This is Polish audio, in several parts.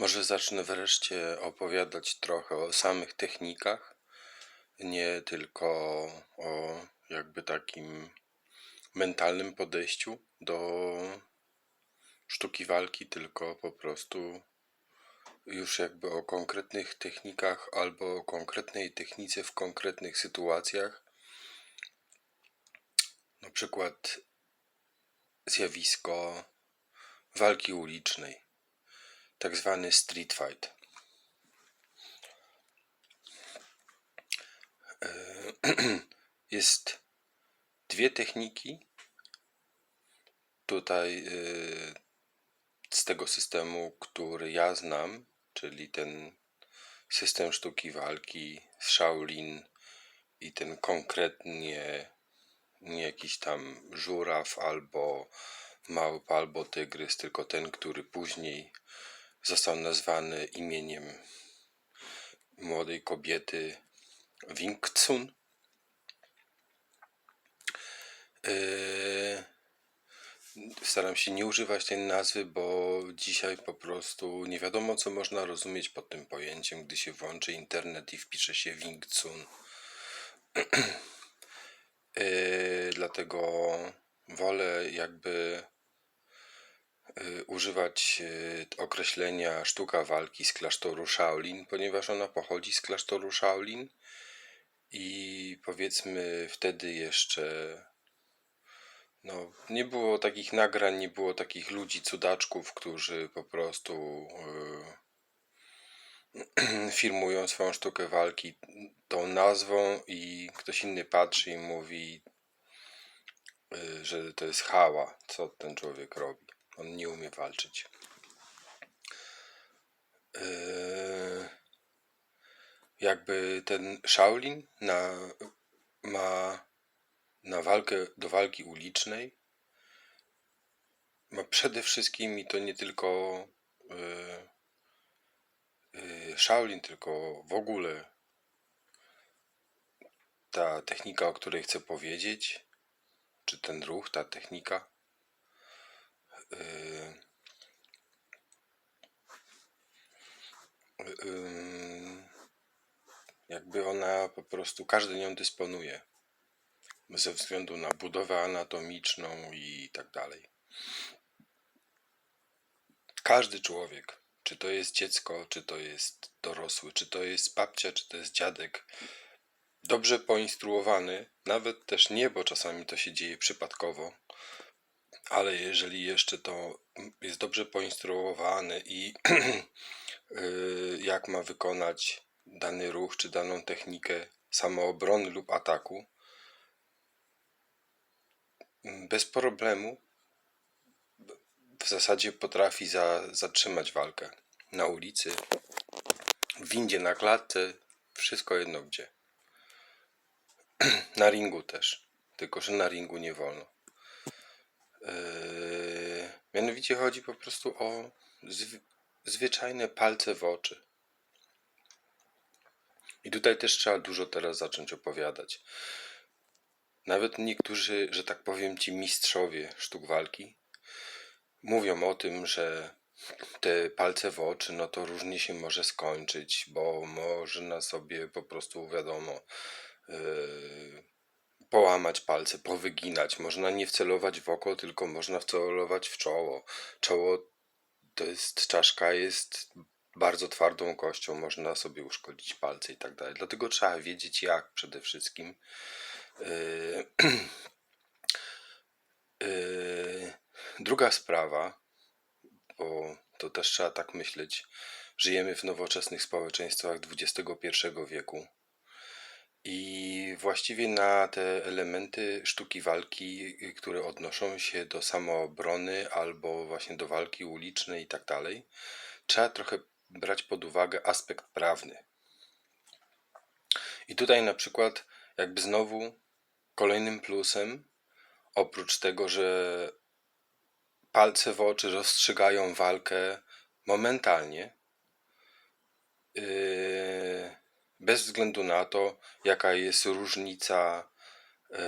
Może zacznę wreszcie opowiadać trochę o samych technikach, nie tylko o jakby takim mentalnym podejściu do sztuki walki, tylko po prostu już jakby o konkretnych technikach albo o konkretnej technice w konkretnych sytuacjach. Na przykład zjawisko walki ulicznej, tak zwany street fight. Jest dwie techniki tutaj y, z tego systemu, który ja znam, czyli ten system sztuki walki z Shaolin i ten konkretnie nie jakiś tam żuraw albo małpa albo tygrys, tylko ten, który później został nazwany imieniem młodej kobiety Wing Tsun. Yy, Staram się nie używać tej nazwy, bo dzisiaj po prostu nie wiadomo, co można rozumieć pod tym pojęciem, gdy się włączy internet i wpisze się Wing Tsun. Yy, dlatego wolę jakby używać yy, określenia sztuka walki z klasztoru Shaolin, ponieważ ona pochodzi z klasztoru Shaolin i powiedzmy wtedy jeszcze no, nie było takich nagrań, nie było takich ludzi, cudaczków, którzy po prostu yy, filmują swoją sztukę walki tą nazwą i ktoś inny patrzy i mówi, yy, że to jest hała, co ten człowiek robi. On nie umie walczyć. Yy, jakby ten Shaolin na, ma na walkę do walki ulicznej ma przede wszystkim i to nie tylko yy, yy, Shaolin, tylko w ogóle ta technika, o której chcę powiedzieć, czy ten ruch, ta technika, jakby ona po prostu, każdy nią dysponuje ze względu na budowę anatomiczną i tak dalej. Każdy człowiek, czy to jest dziecko, czy to jest dorosły, czy to jest babcia, czy to jest dziadek, dobrze poinstruowany, nawet też nie, bo czasami to się dzieje przypadkowo, ale jeżeli jeszcze to jest dobrze poinstruowany i y, jak ma wykonać dany ruch czy daną technikę samoobrony lub ataku, bez problemu w zasadzie potrafi za, zatrzymać walkę na ulicy, w windzie, na klatce, wszystko jedno gdzie. Na ringu też, tylko że na ringu nie wolno. Yy, mianowicie chodzi po prostu o zwy, zwyczajne palce w oczy. I tutaj też trzeba dużo teraz zacząć opowiadać. Nawet niektórzy, że tak powiem, ci mistrzowie sztuk walki mówią o tym, że te palce w oczy, no to różnie się może skończyć, bo można sobie po prostu, wiadomo, yy, połamać palce, powyginać. Można nie wcelować w oko, tylko można wcelować w czoło. Czoło to jest, czaszka jest bardzo twardą kością, można sobie uszkodzić palce i tak dalej. Dlatego trzeba wiedzieć jak przede wszystkim. Yy, yy, druga sprawa, bo to też trzeba tak myśleć, żyjemy w nowoczesnych społeczeństwach XXI wieku i właściwie na te elementy sztuki walki, które odnoszą się do samoobrony albo właśnie do walki ulicznej i tak dalej, trzeba trochę brać pod uwagę aspekt prawny. I tutaj na przykład jakby znowu kolejnym plusem, oprócz tego, że palce w oczy rozstrzygają walkę momentalnie, yy, bez względu na to, jaka jest różnica yy,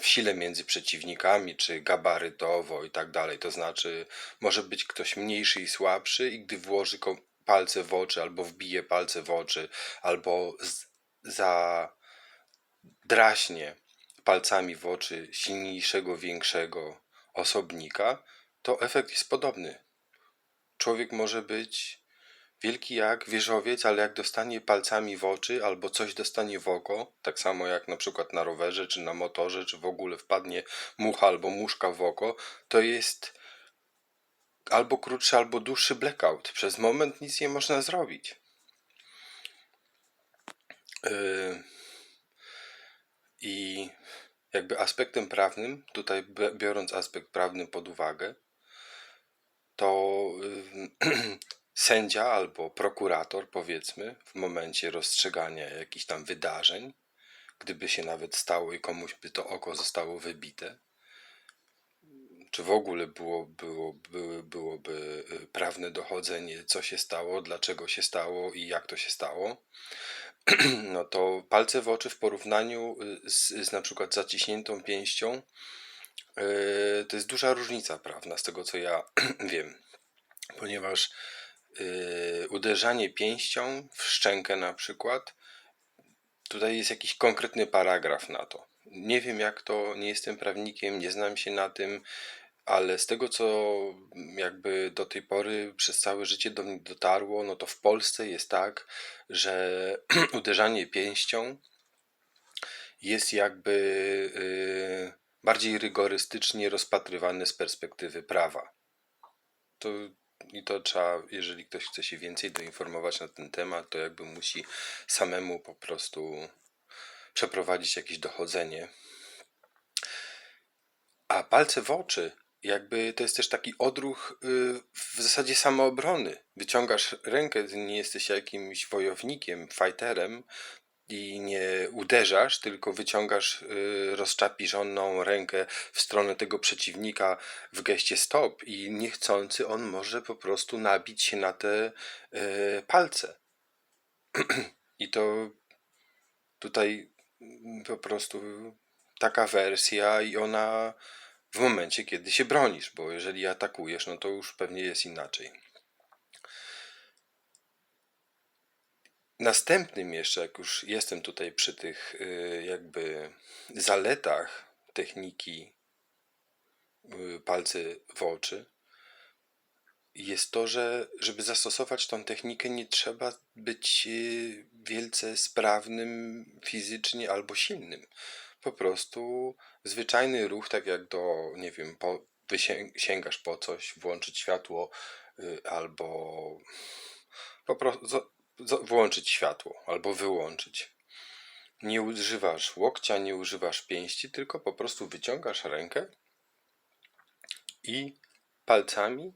w sile między przeciwnikami, czy gabarytowo i tak dalej. To znaczy, może być ktoś mniejszy i słabszy, i gdy włoży palce w oczy, albo wbije palce w oczy, albo zadraśnie palcami w oczy silniejszego, większego osobnika, to efekt jest podobny. Człowiek może być wielki jak wieżowiec, ale jak dostanie palcami w oczy albo coś dostanie w oko, tak samo jak na przykład na rowerze, czy na motorze, czy w ogóle wpadnie mucha albo muszka w oko, to jest albo krótszy, albo dłuższy blackout. Przez moment nic nie można zrobić. Yy, I jakby aspektem prawnym, tutaj biorąc aspekt prawny pod uwagę, to yy, sędzia albo prokurator, powiedzmy, w momencie rozstrzygania jakichś tam wydarzeń, gdyby się nawet stało i komuś by to oko zostało wybite, czy w ogóle było, było, były, byłoby y, prawne dochodzenie, co się stało, dlaczego się stało i jak to się stało, no to palce w oczy w porównaniu y, z, z na przykład zaciśniętą pięścią, y, to jest duża różnica prawna z tego co ja wiem, ponieważ y, uderzanie pięścią w szczękę na przykład, tutaj jest jakiś konkretny paragraf na to. Nie wiem jak to, nie jestem prawnikiem, nie znam się na tym, ale z tego co jakby do tej pory przez całe życie do mnie dotarło, no to w Polsce jest tak, że uderzanie pięścią jest jakby y, bardziej rygorystycznie rozpatrywane z perspektywy prawa. To, I to trzeba, jeżeli ktoś chce się więcej doinformować na ten temat, to jakby musi samemu po prostu przeprowadzić jakieś dochodzenie. A palce w oczy, jakby to jest też taki odruch y, w zasadzie samoobrony. Wyciągasz rękę, nie jesteś jakimś wojownikiem, fighterem i nie uderzasz, tylko wyciągasz y, rozczapirzoną rękę w stronę tego przeciwnika w geście stop i niechcący on może po prostu nabić się na te y, palce. I to tutaj mm, po prostu taka wersja i ona w momencie, kiedy się bronisz, bo jeżeli atakujesz, no to już pewnie jest inaczej. Następnym jeszcze, jak już jestem tutaj przy tych y, jakby zaletach techniki y, palce w oczy, jest to, że żeby zastosować tą technikę, nie trzeba być y, wielce sprawnym fizycznie albo silnym. Po prostu zwyczajny ruch, tak jak do, nie wiem, po, sięgasz po coś, włączyć światło albo po prostu włączyć światło albo wyłączyć. Nie używasz łokcia, nie używasz pięści, tylko po prostu wyciągasz rękę i palcami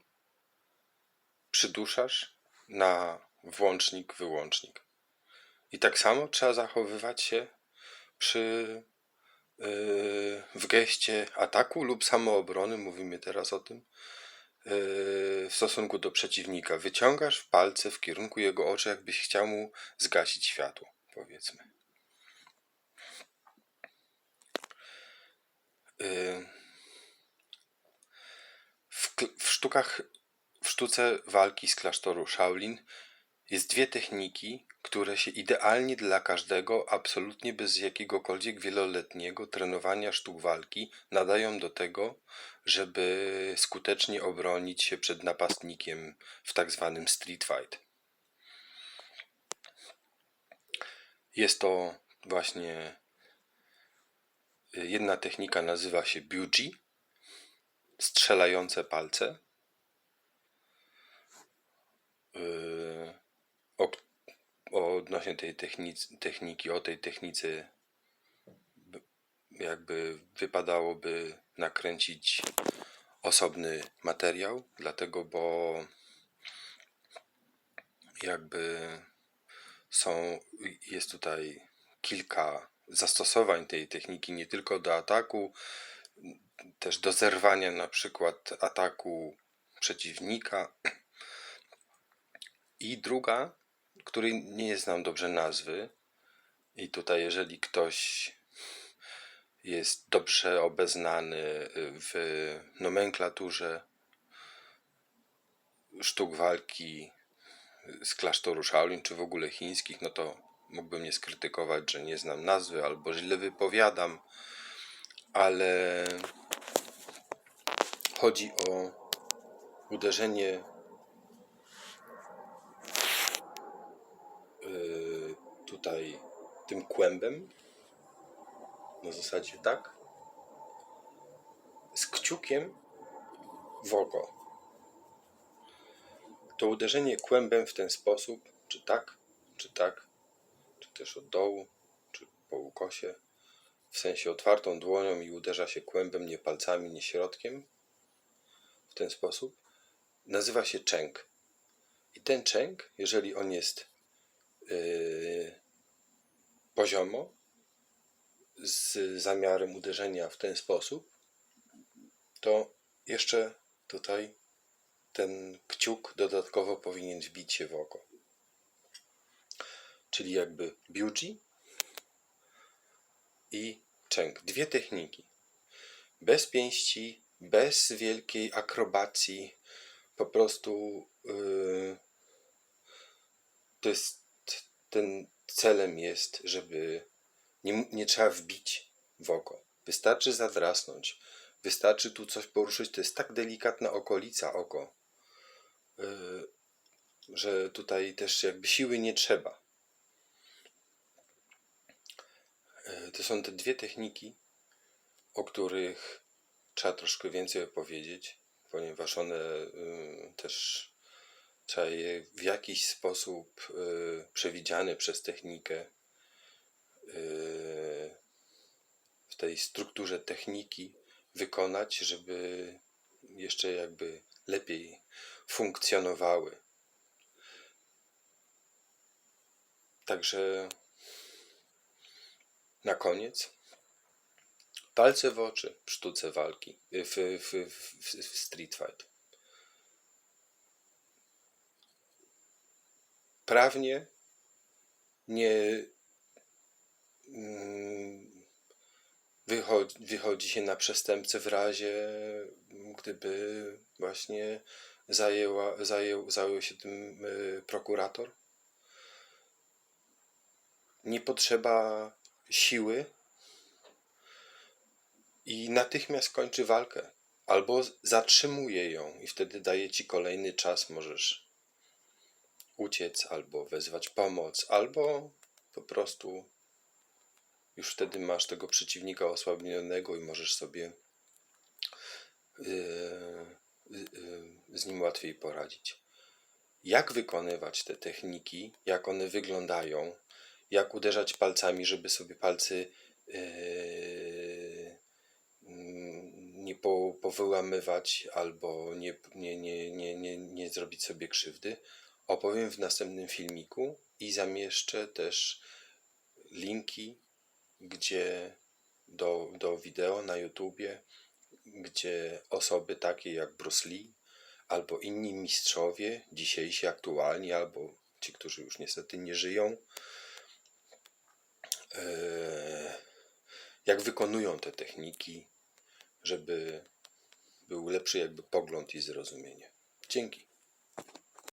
przyduszasz na włącznik, wyłącznik. I tak samo trzeba zachowywać się przy yy, w geście ataku lub samoobrony, mówimy teraz o tym, w stosunku do przeciwnika. Wyciągasz palce w kierunku jego oczu, jakbyś chciał mu zgasić światło, powiedzmy. Yy, w, w sztukach, w sztuce walki z klasztoru Shaolin jest dwie techniki, które się idealnie dla każdego, absolutnie bez jakiegokolwiek wieloletniego trenowania sztuk walki, nadają do tego, żeby skutecznie obronić się przed napastnikiem w tak zwanym street fight. Jest to właśnie y, jedna technika nazywa się Buji, strzelające palce. O odnośnie tej technic, techniki, o tej technice jakby wypadałoby nakręcić osobny materiał, dlatego bo jakby są, jest tutaj kilka zastosowań tej techniki, nie tylko do ataku, też do zerwania na przykład ataku przeciwnika. I druga, której nie znam dobrze nazwy, i tutaj jeżeli ktoś jest dobrze obeznany w nomenklaturze sztuk walki z klasztoru Shaolin, czy w ogóle chińskich, no to mógłbym mnie skrytykować, że nie znam nazwy albo źle wypowiadam, ale chodzi o uderzenie yy, tutaj tym kłębem? Na zasadzie tak? Z kciukiem w oko. To uderzenie kłębem w ten sposób, czy tak, czy tak, czy też od dołu, czy po ukosie, w sensie otwartą dłonią i uderza się kłębem, nie palcami, nie środkiem, w ten sposób, nazywa się częk. I ten częk, jeżeli on jest yy, poziomo, z zamiarem uderzenia w ten sposób, to jeszcze tutaj ten kciuk dodatkowo powinien wbić się w oko. Czyli jakby biuji i częk. Dwie techniki. Bez pięści, bez wielkiej akrobacji. Po prostu yy, to jest ten celem jest, żeby nie, nie trzeba wbić w oko. Wystarczy zadrasnąć. Wystarczy tu coś poruszyć. To jest tak delikatna okolica oko, yy, że tutaj też jakby siły nie trzeba. Yy, To są te dwie techniki, o których trzeba troszkę więcej opowiedzieć, ponieważ one yy, też w jakiś sposób yy, przewidziane przez technikę yy, w tej strukturze techniki wykonać, żeby jeszcze jakby lepiej funkcjonowały. Także na koniec palce w oczy w sztuce walki, y, w, w, w, w street fight. Prawnie nie mm, wychodzi, wychodzi się na przestępcę w razie, gdyby właśnie zajęła, zajął, zajął się tym y, prokurator. Nie potrzeba siły i natychmiast kończy walkę. Albo zatrzymuje ją i wtedy daje ci kolejny czas. Możesz uciec, albo wezwać pomoc, albo po prostu już wtedy masz tego przeciwnika osłabionego i możesz sobie yy, yy, z nim łatwiej poradzić. Jak wykonywać te techniki, jak one wyglądają, jak uderzać palcami, żeby sobie palcy yy, nie po, powyłamywać albo nie, nie, nie, nie, nie zrobić sobie krzywdy, opowiem w następnym filmiku i zamieszczę też linki, gdzie do, do wideo na YouTubie, gdzie osoby takie jak Bruce Lee albo inni mistrzowie, dzisiejsi, aktualni, albo ci, którzy już niestety nie żyją, e, jak wykonują te techniki, żeby był lepszy jakby pogląd i zrozumienie. Dzięki.